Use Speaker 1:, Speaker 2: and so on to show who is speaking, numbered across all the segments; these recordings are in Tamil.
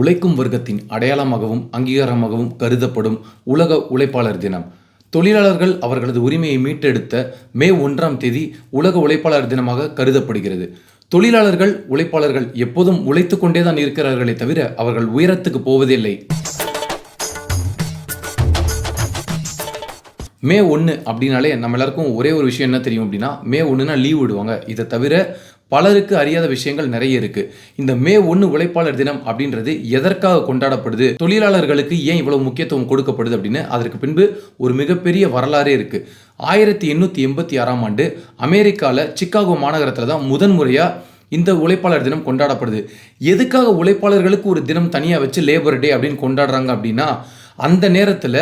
Speaker 1: உழைக்கும் வர்க்கத்தின் அடையாளமாகவும் அங்கீகாரமாகவும் கருதப்படும் உலக உழைப்பாளர் தினம். தொழிலாளர்கள் அவர்களது உரிமையை மீட்டெடுத்த மே ஒன்றாம் தேதி உலக உழைப்பாளர் தினமாக கருதப்படுகிறது. தொழிலாளர்கள் உழைப்பாளர்கள் எப்போதும் உழைத்து கொண்டே தான் இருக்கிறார்களே தவிர அவர்கள் உயரத்துக்கு போவதில்லை. மே ஒன்று அப்படின்னாலே நம்ம எல்லாருக்கும் ஒரே ஒரு விஷயம் என்ன தெரியும் அப்படின்னா மே ஒன்றுனா லீவ் விடுவாங்க. இதை தவிர பலருக்கு அறியாத விஷயங்கள் நிறைய இருக்கு. இந்த மே ஒன்று உழைப்பாளர் தினம் அப்படின்றது எதற்காக கொண்டாடப்படுது? தொழிலாளர்களுக்கு ஏன் இவ்வளவு முக்கியத்துவம் கொடுக்கப்படுது அப்படின்னு அதற்கு பின்பு ஒரு மிகப்பெரிய வரலாறே இருக்கு. ஆயிரத்தி எண்ணூற்றி எண்பத்தி ஆறாம் ஆண்டு அமெரிக்காவில் சிக்காகோ மாநகரத்தில் தான் முதன்முறையாக இந்த உழைப்பாளர் தினம் கொண்டாடப்படுது. எதுக்காக உழைப்பாளர்களுக்கு ஒரு தினம் தனியாக வச்சு லேபர் டே அப்படின்னு கொண்டாடுறாங்க அப்படின்னா அந்த நேரத்தில்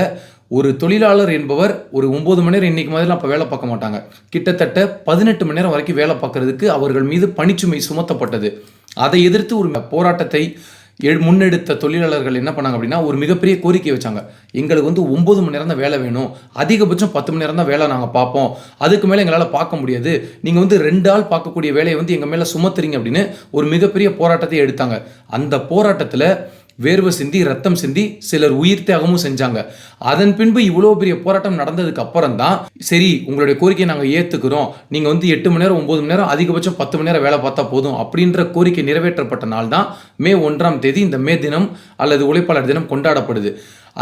Speaker 1: ஒரு தொழிலாளர் என்பவர் ஒரு ஒம்பது மணி நேரம் இன்றைக்கு மாதிரிலாம் அப்போ வேலை பார்க்க மாட்டாங்க. கிட்டத்தட்ட பதினெட்டு மணி நேரம் வரைக்கும் வேலை பார்க்கறதுக்கு அவர்கள் மீது பணிச்சுமை சுமத்தப்பட்டது. அதை எதிர்த்து ஒரு போராட்டத்தை எ- முன்னெடுத்த தொழிலாளர்கள் என்ன பண்ணாங்க அப்படின்னா ஒரு மிகப்பெரிய கோரிக்கை வச்சாங்க. எங்களுக்கு வந்து ஒம்பது மணி நேரம் தான் வேலை வேணும். அதிகபட்சம் பத்து மணி நேரம் தான் வேலை நாங்கள் பார்ப்போம். அதுக்கு மேலே எங்களால் பார்க்க முடியாது. நீங்கள் வந்து ரெண்டு ஆள் பார்க்கக்கூடிய வேலையை வந்து எங்கள் மேலே சுமத்துறீங்க அப்படின்னு ஒரு மிகப்பெரிய போராட்டத்தை எடுத்தாங்க. அந்த போராட்டத்தில் வேர்வை சிந்தி ரத்தம் சிந்தி சிலர் உயிர் தியாகமும் செஞ்சாங்க. அதன் பின்பு இவ்வளோ பெரிய போராட்டம் நடந்ததுக்கு அப்புறம் தான் சரி உங்களுடைய கோரிக்கையை நாங்கள் ஏற்றுக்கிறோம் நீங்கள் வந்து எட்டு மணி நேரம் ஒம்பது மணி நேரம் அதிகபட்சம் பத்து மணி நேரம் வேலை பார்த்தா போதும் அப்படின்ற கோரிக்கை நிறைவேற்றப்பட்ட நாள் தான் மே ஒன்றாம் தேதி இந்த மே தினம் அல்லது உழைப்பாளர் தினம் கொண்டாடப்படுது.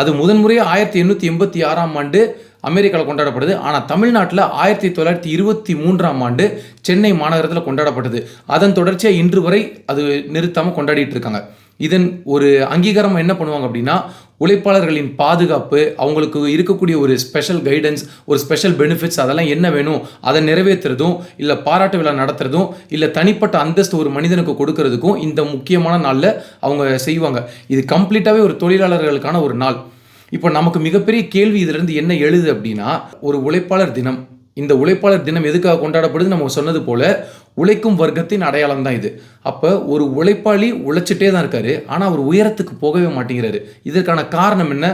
Speaker 1: அது முதன்முறையாக ஆயிரத்தி எண்ணூற்றி எண்பத்தி ஆறாம் ஆண்டு அமெரிக்காவில் கொண்டாடப்படுது. ஆனால் தமிழ்நாட்டில் ஆயிரத்தி தொள்ளாயிரத்தி இருபத்தி மூன்றாம் ஆண்டு சென்னை மாநகரத்தில் கொண்டாடப்பட்டது. அதன் தொடர்ச்சியாக இன்று வரை அது நிறுத்தாமல் கொண்டாடிட்டு இருக்காங்க. இதன் ஒரு அங்கீகாரம் என்ன பண்ணுவாங்க அப்படின்னா உழைப்பாளர்களின் பாதுகாப்பு அவங்களுக்கு இருக்கக்கூடிய ஒரு ஸ்பெஷல் கைடன்ஸ் ஒரு ஸ்பெஷல் பெனிஃபிட்ஸ் அதெல்லாம் என்ன வேணும் அதை நிறைவேற்றுறதும் இல்லை பாராட்டு விழா நடத்துறதும் இல்லை தனிப்பட்ட அந்தஸ்து ஒரு மனிதனுக்கு கொடுக்கறதுக்கும் இந்த முக்கியமான நாளில் அவங்க செய்வாங்க. இது கம்ப்ளீட்டாகவே ஒரு தொழிலாளர்களுக்கான ஒரு நாள். இப்போ நமக்கு மிகப்பெரிய கேள்வி இதிலிருந்து என்ன எழுது அப்படின்னா ஒரு உழைப்பாளர் தினம். இந்த உழைப்பாளர் தினம் எதுக்காக கொண்டாடப்படுது? நம்ம சொன்னது போல உழைக்கும் வர்க்கத்தின் அடையாளம் தான் இது. அப்போ ஒரு உழைப்பாளி உழைச்சிட்டே தான் இருக்காரு. ஆனால் அவர் உயரத்துக்கு போகவே மாட்டேங்கிறாரு. இதற்கான காரணம் என்ன?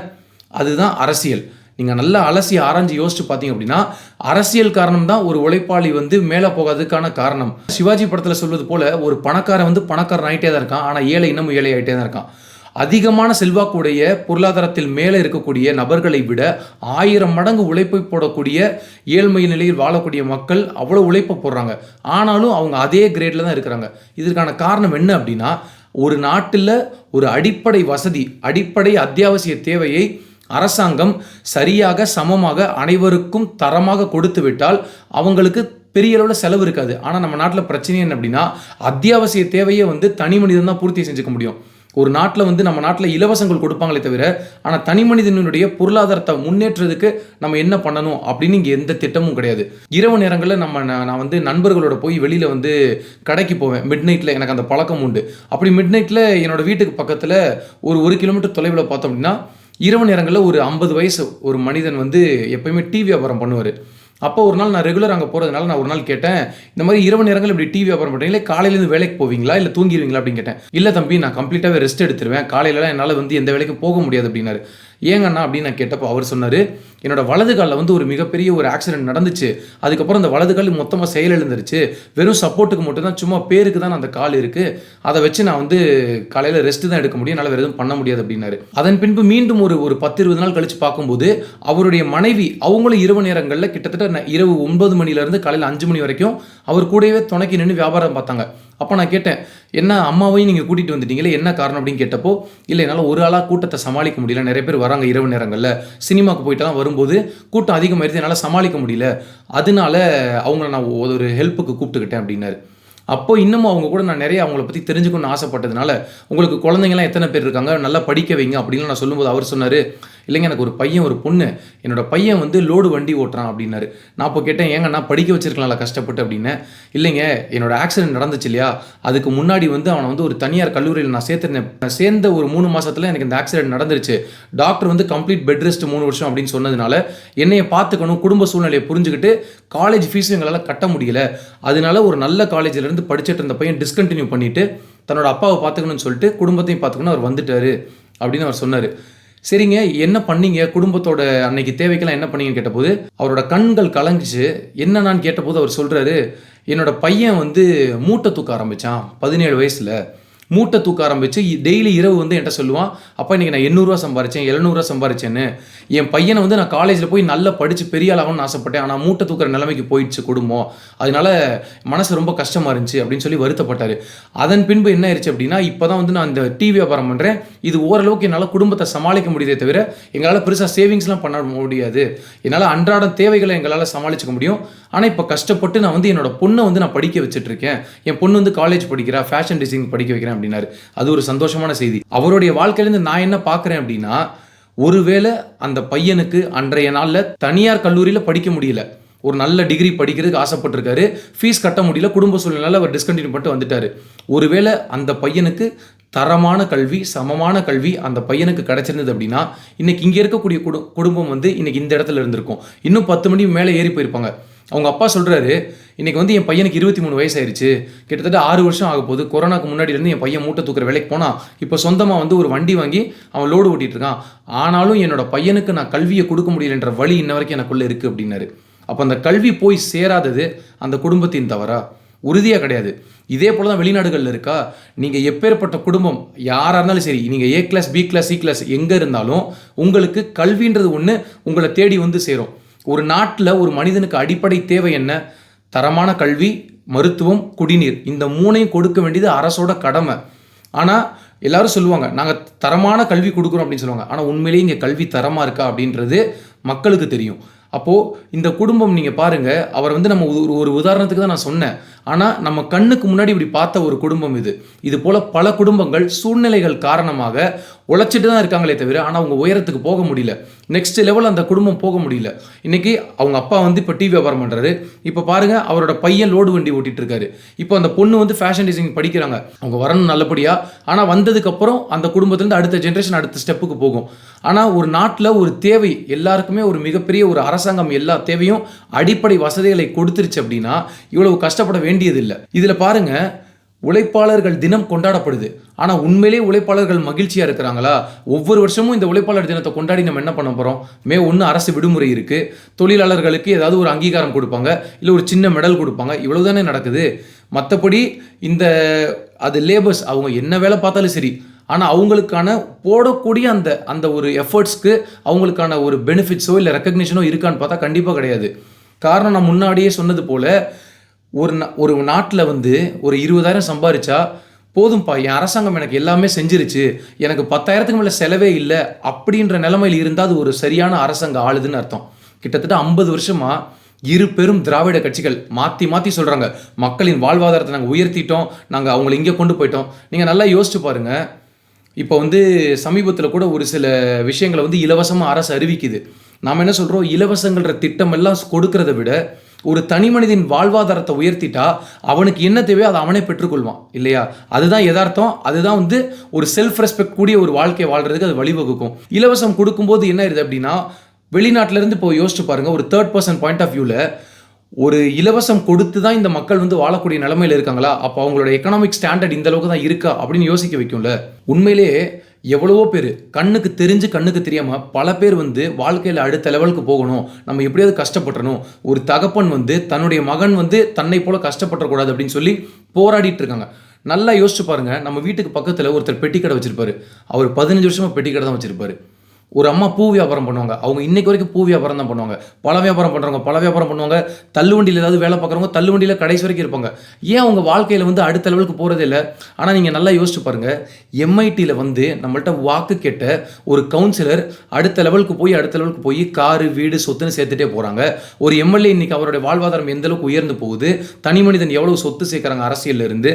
Speaker 1: அதுதான் அரசியல். நீங்கள் நல்லா அலசி ஆராய்ஞ்சு யோசிச்சு பார்த்தீங்க அப்படின்னா அரசியல் காரணம் தான் ஒரு உழைப்பாளி வந்து மேலே போகாததுக்கான காரணம். சிவாஜி படத்தில் சொல்வது போல ஒரு பணக்காரன் வந்து பணக்காரன் ஆகிட்டே தான் இருக்கான். ஆனால் ஏழை இன்னமும் ஏழை ஆகிட்டே தான் இருக்கான். அதிகமான செல்வாக்குடைய பொருளாதாரத்தில் மேலே இருக்கக்கூடிய நபர்களை விட ஆயிரம் மடங்கு உழைப்பை போடக்கூடிய ஏழ்மை நிலையில் வாழக்கூடிய மக்கள் அவ்வளோ உழைப்பை போடுறாங்க. ஆனாலும் அவங்க அதே கிரேடில் தான் இருக்கிறாங்க. இதற்கான காரணம் என்ன அப்படின்னா ஒரு நாட்டில் ஒரு அடிப்படை வசதி அடிப்படை அத்தியாவசிய தேவையை அரசாங்கம் சரியாக சமமாக அனைவருக்கும் தரமாக கொடுத்து விட்டால் அவங்களுக்கு பெரிய அளவில் செலவு இருக்காது. ஆனால் நம்ம நாட்டில் பிரச்சனை என்ன அப்படின்னா அத்தியாவசிய தேவையை வந்து தனி மனிதன் தான் பூர்த்தி செஞ்சுக்க முடியும். ஒரு நாட்டில் வந்து நம்ம நாட்டில் இலவசங்கள் கொடுப்பாங்களே தவிர ஆனால் தனி மனிதனுடைய பொருளாதாரத்தை முன்னேற்றதுக்கு நம்ம என்ன பண்ணணும் அப்படின்னு இங்கே எந்த திட்டமும் கிடையாது. இரவு நேரங்களில் நம்ம நான் நான் வந்து நண்பர்களோட போய் வெளியில் வந்து கடைக்கு போவேன். மிட் நைட்டில் எனக்கு அந்த பழக்கம் உண்டு. அப்படி மிட் நைட்டில் என்னோட வீட்டுக்கு பக்கத்தில் ஒரு ஒரு கிலோமீட்டர் தொலைவில் பார்த்தோம் அப்படின்னா இரவு நேரங்களில் ஒரு ஐம்பது வயசு ஒரு மனிதன் வந்து எப்பயுமே டிவி வியாபாரம் பண்ணுவார். அப்போ ஒரு நாள் நான் ரெகுலர் அங்கே போகிறதுனால நான் ஒரு நாள் கேட்டேன் இந்த மாதிரி இரவு நேரங்கள் இப்படி டிவி வியாபாரம் பண்ணுறீங்களே காலையிலேருந்து வேலைக்கு போவீங்களா? இல்லை தூங்கிடுவீங்களா அப்படின்னு கேட்டேன். இல்லை தம்பி நான் கம்ப்ளீட்டாகவே ரெஸ்ட் எடுத்துருவேன். காலையிலலாம் என்னால் வந்து எந்த வேலைக்கும் போக முடியாது அப்படின்னாரு. ஏங்கண்ணா அப்படின்னு நான் கேட்டப்போ அவர் சொன்னார் என்னோட வலது காலில் வந்து ஒரு மிகப்பெரிய ஒரு ஆக்சிடென்ட் நடந்துச்சு. அதுக்கப்புறம் அந்த வலது கால் மொத்தமாக செயலிழந்துருச்சு வெறும் சப்போர்ட்டுக்கு மட்டும்தான் சும்மா பேருக்கு தான் அந்த கால் இருக்குது அதை வச்சு நான் வந்து காலையில் ரெஸ்ட் தான் எடுக்க முடியும். என்னால் வேறு எதுவும் பண்ண முடியாது அப்படின்னாரு. அதன் பின்பு மீண்டும் ஒரு ஒரு பத்து இருபது நாள் கழித்து பார்க்கும்போது அவருடைய மனைவி அவங்களும் இரவு நேரங்களில் கிட்டத்தட்ட இரவு ஒன்பது மணிலேருந்து காலையில் அஞ்சு மணி வரைக்கும் அவர் கூடவே துணைக்கி நின்று வியாபாரம் பார்த்தாங்க. அப்போ நான் கேட்டேன் என்ன அம்மாவையும் நீங்கள் கூட்டிகிட்டு வந்துட்டீங்களே? என்ன காரணம்? அப்படின்னு கேட்டப்போ இல்லை என்னால் ஒரு ஆளாக கூட்டத்தை சமாளிக்க முடியல. நிறைய பேர் வராங்க இரவு நேரங்களில். சினிமாவுக்கு போயிட்டுலாம் வரும்போது கூட்டம் அதிகமாகிடுது என்னால் சமாளிக்க முடியல. அதனால அவங்கள நான் ஒரு ஹெல்ப்புக்கு கூப்பிட்டுக்கிட்டேன் அப்படின்னாரு. அப்போ இன்னமும் அவங்க கூட நான் நிறைய அவங்கள பற்றி தெரிஞ்சுக்கணும்னு ஆசைப்பட்டதுனால உங்களுக்கு குழந்தைங்களாம் எத்தனை பேர் இருக்காங்க? நல்லா படிக்க வைங்க அப்படின்னு நான் சொல்லும்போது அவர் சொன்னார் இல்லைங்க எனக்கு ஒரு பையன் ஒரு பொண்ணு. என்னோட பையன் வந்து லோடு வண்டி ஓட்டுறான் அப்படின்னாரு. நான் அப்போ கேட்டேன் ஏங்க நான் படிக்க வச்சிருக்கலாம்ல கஷ்டப்பட்டு அப்படின்னு. இல்லைங்க என்னோட ஆக்சிடென்ட் நடந்துச்சு இல்லையா? அதுக்கு முன்னாடி வந்து அவனை வந்து ஒரு தனியார் கல்லூரியில் நான் சேர்த்துருந்தேன். சேர்ந்த ஒரு மூணு மாசத்துல எனக்கு இந்த ஆக்சிடென்ட் நடந்துருச்சு. டாக்டர் வந்து கம்ப்ளீட் பெட் ரெஸ்ட் மூணு வருஷம் அப்படின்னு சொன்னதுனால என்னைய பார்த்துக்கணும் குடும்ப சூழ்நிலையை புரிஞ்சுக்கிட்டு காலேஜ் ஃபீஸும் எங்களால் கட்ட முடியல. அதனால ஒரு நல்ல காலேஜ்ல இருந்து படிச்சுட்டு இருந்த பையன் டிஸ்கண்டினியூ பண்ணிட்டு தன்னோட அப்பாவை பார்த்துக்கணும்னு சொல்லிட்டு குடும்பத்தையும் பார்த்துக்கணும் அவர் வந்துட்டாரு அப்படின்னு அவர் சொன்னார். சரிங்க என்ன பண்ணீங்க? குடும்பத்தோட அன்னைக்கு தேவைக்கெல்லாம் என்ன பண்ணீங்கன்னு கேட்டபோது அவரோட கண்கள் கலங்குச்சு. என்ன நான் கேட்டபோது அவர் சொல்கிறாரு என்னோட பையன் வந்து மூட்டை தூக்க ஆரம்பித்தான் பதினேழு வயசில். மூட்டை தூக்க ஆரம்பிச்சு டெய்லி இரவு வந்து என்கிட்ட சொல்லுவான் அப்பா இன்றைக்கி நான் எண்ணூறுரூவா சம்பாரிச்சேன் எழுநூறுவா சம்பாரிச்சேன்னு. என் பையனை வந்து நான் காலேஜில் போய் நல்லா படித்து பெரிய ஆளாகணும்னு ஆசைப்பட்டேன் ஆனால் மூட்டை தூக்குற நிலைமைக்கு போயிடுச்சு குடும்பம். அதனால மனசு ரொம்ப கஷ்டமாக இருந்துச்சு அப்படின்னு சொல்லி வருத்தப்பட்டார். அதன் பின்பு என்ன ஆயிடுச்சு அப்படின்னா இப்போ தான் வந்து நான் இந்த டிவி வியாபாரம் பண்ணுறேன் இது ஓரளவுக்கு என்னால் குடும்பத்தை சமாளிக்க முடியுதே தவிர எங்களால் பெருசாக சேவிங்ஸ்லாம் பண்ண முடியாது. என்னால் அன்றாடம் தேவைகளை எங்களால் சமாளிச்சுக்க முடியும். ஆனால் இப்போ கஷ்டப்பட்டு நான் வந்து என்னோட பொண்ணை வந்து நான் படிக்க வச்சுட்டு இருக்கேன். என் பொண்ணு வந்து காலேஜ் படிக்கிறா ஃபேஷன் டிசைனிங் படிக்க வைக்கிறேன் அப்படின்னாரு. அது ஒரு சந்தோஷமான செய்தி. அவருடைய வாழ்க்கையிலேருந்து நான் என்ன பார்க்குறேன் அப்படின்னா ஒருவேளை அந்த பையனுக்கு அன்றைய நாளில் தனியார் கல்லூரியில் படிக்க முடியல. ஒரு நல்ல டிகிரி படிக்கிறதுக்கு ஆசைப்பட்டிருக்காரு. ஃபீஸ் கட்ட முடியல. குடும்ப சூழ்நிலை அவர் டிஸ்கண்டினியூ பண்ணிட்டு வந்துட்டாரு. ஒருவேளை அந்த பையனுக்கு தரமான கல்வி சமமான கல்வி அந்த பையனுக்கு கிடைச்சிருந்தது அப்படின்னா இன்னைக்கு இங்கே இருக்கக்கூடிய குடும் குடும்பம் வந்து இன்னைக்கு இந்த இடத்துல இருந்திருக்கும். இன்னும் பத்து மணி மேலே ஏறி போயிருப்பாங்க. அவங்க அப்பா சொல்கிறாரு இன்றைக்கி வந்து என் பையனுக்கு இருபத்தி மூணு வயசு கிட்டத்தட்ட ஆறு வருஷம் ஆக போகுது. கொரோனாக்கு முன்னாடி இருந்து என் பையன் மூட்டை தூக்குற வேலைக்கு போனான் இப்போ சொந்தமாக வந்து ஒரு வண்டி வாங்கி அவன் லோடு ஓட்டிகிட்டு இருக்கான். ஆனாலும் என்னோட பையனுக்கு நான் கல்வியை கொடுக்க முடியலன்ற வழி இன்ன வரைக்கும் எனக்குள்ளே இருக்குது அப்படின்னாரு. அப்போ அந்த கல்வி போய் சேராதது அந்த குடும்பத்தின் தவறா? உறுதியாக கிடையாது. இதே போல் தான் வெளிநாடுகளில் இருக்கா? நீங்கள் எப்பேற்பட்ட குடும்பம் யாராக இருந்தாலும் சரி நீங்கள் A class B class C class எங்கே இருந்தாலும் உங்களுக்கு கல்வின்றது ஒன்று உங்களை தேடி வந்து சேரும். ஒரு நாட்டில் ஒரு மனிதனுக்கு அடிப்படை தேவை என்ன? தரமான கல்வி மருத்துவம் குடிநீர். இந்த மூணையும் கொடுக்க வேண்டியது அரசோட கடமை. ஆனால் எல்லாரும் சொல்லுவாங்க நாங்கள் தரமான கல்வி கொடுக்குறோம் அப்படின்னு சொல்லுவாங்க. ஆனால் உண்மையிலேயே இங்கே கல்வி தரமாக இருக்கா அப்படின்றது மக்களுக்கு தெரியும். அப்போது இந்த குடும்பம் நீங்கள் பாருங்கள் அவர் வந்து நம்ம ஒரு ஒரு உதாரணத்துக்கு தான் நான் சொன்னேன். ஆனால் நம்ம கண்ணுக்கு முன்னாடி இப்படி பார்த்த ஒரு குடும்பம் இது. இது போல் பல குடும்பங்கள் சூழ்நிலைகள் காரணமாக உழைச்சிட்டு தான் இருக்காங்களே தவிர ஆனால் அவங்க உயரத்துக்கு போக முடியல. நெக்ஸ்ட் லெவல் அந்த குடும்பம் போக முடியல. இன்னைக்கு அவங்க அப்பா வந்து இப்போ டிவி வியாபாரம் பண்ணுறாரு இப்போ பாருங்க அவரோட பையன் லோடு வண்டி ஓட்டிட்டு இருக்காரு. இப்போ அந்த பொண்ணு வந்து ஃபேஷன் டிசைனிங் படிக்கிறாங்க. அவங்க வரணும் நல்லபடியா. ஆனால் வந்ததுக்கப்புறம் அந்த குடும்பத்துலேருந்து அடுத்த ஜென்ரேஷன் அடுத்த ஸ்டெப்புக்கு போகும். ஆனால் ஒரு நாட்டில் ஒரு தேவை எல்லாருக்குமே ஒரு மிகப்பெரிய ஒரு அரசாங்கம் எல்லா தேவையும் அடிப்படை வசதிகளை கொடுத்துருச்சு அப்படின்னா இவ்வளவு கஷ்டப்பட வேண்டியதில்லை. இதில் பாருங்க உழைப்பாளர்கள் தினம் கொண்டாடப்படுது. ஆனால் உண்மையிலேயே உழைப்பாளர்கள் மகிழ்ச்சியாக இருக்கிறாங்களா? ஒவ்வொரு வருஷமும் இந்த உழைப்பாளர் தினத்தை கொண்டாடி நம்ம என்ன பண்ண போகிறோம் மே ஒன்று அரசு விடுமுறை இருக்குது தொழிலாளர்களுக்கு ஏதாவது ஒரு அங்கீகாரம் கொடுப்பாங்க. இல்லை ஒரு சின்ன மெடல் கொடுப்பாங்க. இவ்வளவு தானே நடக்குது. மற்றபடி இந்த அது லேபர்ஸ் அவங்க என்ன வேலை பார்த்தாலும் சரி. ஆனால் அவங்களுக்கான போடக்கூடிய அந்த அந்த ஒரு எஃபர்ட்ஸ்க்கு அவங்களுக்கான ஒரு பெனிஃபிட்ஸோ இல்லை ரெக்கக்னிஷனோ இருக்கான்னு பார்த்தா கண்டிப்பாக கிடையாது. காரணம் நான் முன்னாடியே சொன்னது போல் ஒரு நா- ஒரு நாட்டில் வந்து ஒரு இருபதாயிரம் சம்பாரிச்சா போதும்ப்பா என் அரசாங்கம் எனக்கு எல்லாமே செஞ்சிருச்சு எனக்கு பத்தாயிரத்துக்கு மேலே செலவே இல்லை அப்படின்ற நிலைமையில் இருந்தால் அது ஒரு சரியான அரசாங்கம் ஆளுதுன்னு அர்த்தம். கிட்டத்தட்ட ஐம்பது வருஷமாக இரு பெரும் திராவிட கட்சிகள் மாற்றி மாற்றி சொல்கிறாங்க மக்களின் வாழ்வாதாரத்தை நாங்கள் உயர்த்திட்டோம் நாங்கள் அவங்களை இங்கே கொண்டு போயிட்டோம். நீங்கள் நல்லா யோசிச்சு பாருங்கள் இப்போ வந்து சமீபத்தில் கூட ஒரு சில விஷயங்களை வந்து இலவசமாக அரசு அறிவிக்குது. நாம் என்ன சொல்கிறோம் இலவசங்கள்ன்ற திட்டம் எல்லாம் கொடுக்கறத விட ஒரு தனி மனிதன் வாழ்வாதாரத்தை உயர்த்திட்டா அவனுக்கு என்ன தேவையோ அதை அவனே பெற்றுக்கொள்வான் இல்லையா? அதுதான் யதார்த்தம். அதுதான் வந்து ஒரு செல்ஃப் ரெஸ்பெக்ட் கூடிய ஒரு வாழ்க்கை வாழ்றதுக்கு அது வழிவகுக்கும். இலவசம் கொடுக்கும்போது என்ன ஆயிருது அப்படின்னா வெளிநாட்டிலேருந்து இப்போ யோசிச்சு பாருங்க ஒரு தேர்ட் பர்சன் பாயிண்ட் ஆஃப் வியூவில் ஒரு இலவசம் கொடுத்து தான் இந்த மக்கள் வந்து வாழக்கூடிய நிலமையில் இருக்காங்களா? அப்போ அவங்களோட எக்கனாமிக் ஸ்டாண்டர்ட் இந்த அளவுக்கு தான் இருக்கா அப்படின்னு யோசிக்க வைக்கும்ல. உண்மையிலேயே எவ்வளவோ பேர் கண்ணுக்கு தெரிஞ்சு கண்ணுக்கு தெரியாமல் பல பேர் வந்து வாழ்க்கையில் அடுத்த லெவலுக்கு போகணும். நம்ம எப்படியாவது கஷ்டப்பட்டுறணும். ஒரு தகப்பன் வந்து தன்னுடைய மகன் வந்து தன்னை போல கஷ்டப்பட்டுறக்கூடாது அப்படின்னு சொல்லி போராடிட்டு இருக்காங்க. நல்லா யோசிச்சு பாருங்க. நம்ம வீட்டுக்கு பக்கத்தில் ஒருத்தர் பெட்டி கடை வச்சிருப்பாரு. அவர் பதினஞ்சு வருஷமாக பெட்டி கடை தான் வச்சிருப்பாரு. ஒரு அம்மா பூ வியாபாரம் பண்ணுவாங்க. அவங்க இன்னைக்கு வரைக்கும் பூ வியாபாரம் தான் பண்ணுவாங்க. பழ வியாபாரம் பண்ணுறவங்க பல வியாபாரம் பண்ணுவாங்க. தள்ளுவண்டியில் ஏதாவது வேலை பார்க்குறவங்க தள்ளுவண்டியில் கடைசி வரைக்கும் இருப்பாங்க. ஏன் அவங்க வாழ்க்கையில் வந்து அடுத்த லெவலுக்கு போகிறதே இல்லை? ஆனால் நீங்கள் நல்லா யோசிச்சு பாருங்கள் எம்ஐடியில் வந்து நம்மள்ட்ட வாக்கு கேட்ட ஒரு கவுன்சிலர் அடுத்த லெவலுக்கு போய் அடுத்த லெவலுக்கு போய் காரு வீடு சொத்துன்னு சேர்த்துட்டே போகிறாங்க ஒரு எம்எல்ஏ இன்னைக்கு அவருடைய வாழ்வாதாரம் எந்த அளவுக்கு உயர்ந்து போகுது? தனி மனிதன் எவ்வளவு சொத்து சேர்க்குறாங்க அரசியல்ல இருந்து?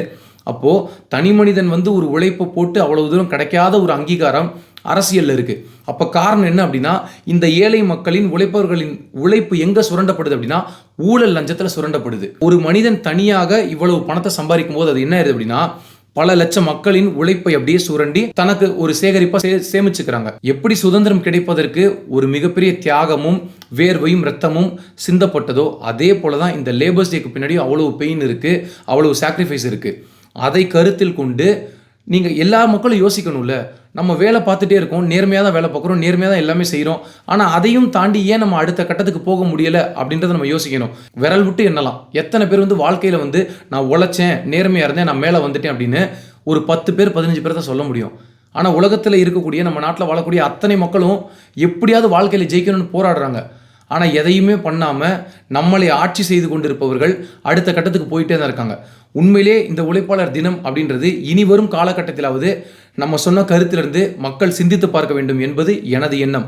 Speaker 1: அப்போது தனி மனிதன் வந்து ஒரு உழைப்பை போட்டு அவ்வளவு தூரம் கிடைக்காத ஒரு அங்கீகாரம் அரசியலில் இருக்குது அப்போ காரணம் என்ன அப்படின்னா இந்த ஏழை மக்களின் உழைப்பவர்களின் உழைப்பு எங்கே சுரண்டப்படுது அப்படின்னா ஊழல் லஞ்சத்தில் சுரண்டப்படுது. ஒரு மனிதன் தனியாக இவ்வளவு பணத்தை சம்பாதிக்கும் போது அது என்ன ஆயிருது அப்படின்னா பல லட்சம் மக்களின் உழைப்பை அப்படியே சுரண்டி தனக்கு ஒரு சேகரிப்பா சே சேமிச்சுக்கிறாங்க. எப்படி சுதந்திரம் கிடைப்பதற்கு ஒரு மிகப்பெரிய தியாகமும் வேர்வையும் ரத்தமும் சிந்தப்பட்டதோ அதே போல தான் இந்த லேபர்ஸ் டேக்கு பின்னாடி அவ்வளவு பெயின் இருக்குது அவ்வளவு சாக்ரிஃபைஸ் இருக்குது அதை கருத்தில் கொண்டு நீங்கள் எல்லா மக்களும் யோசிக்கணும்ல. நம்ம வேலை பார்த்துட்டே இருக்கோம் நேர்மையாக தான் வேலை பார்க்குறோம் நேர்மையாக தான் எல்லாமே செய்கிறோம் ஆனால் அதையும் தாண்டி ஏன் நம்ம அடுத்த கட்டத்துக்கு போக முடியலை அப்படின்றத நம்ம யோசிக்கணும். விரல் விட்டு எண்ணலாம். எத்தனை பேர் வந்து வாழ்க்கையில் வந்து நான் உழைச்சேன் நேர்மையாக இருந்தேன் நான் மேலே வந்துட்டேன் அப்படின்னு ஒரு பத்து பேர் பதினஞ்சு பேர் தான் சொல்ல முடியும். ஆனால் உலகத்தில் இருக்கக்கூடிய நம்ம நாட்டில் வாழக்கூடிய அத்தனை மக்களும் எப்படியாவது வாழ்க்கையில் ஜெயிக்கணும்னு போராடுறாங்க. ஆனால் எதையுமே பண்ணாமல் நம்மளை ஆட்சி செய்து கொண்டிருப்பவர்கள் அடுத்த கட்டத்துக்கு போயிட்டே தான் இருக்காங்க. உண்மையிலே இந்த உழைப்பாளர் தினம் அப்படின்றது இனி வரும் காலகட்டத்திலாவது நம்ம சொன்ன கருத்திலிருந்து மக்கள் சிந்தித்து பார்க்க வேண்டும் என்பது எனது எண்ணம்.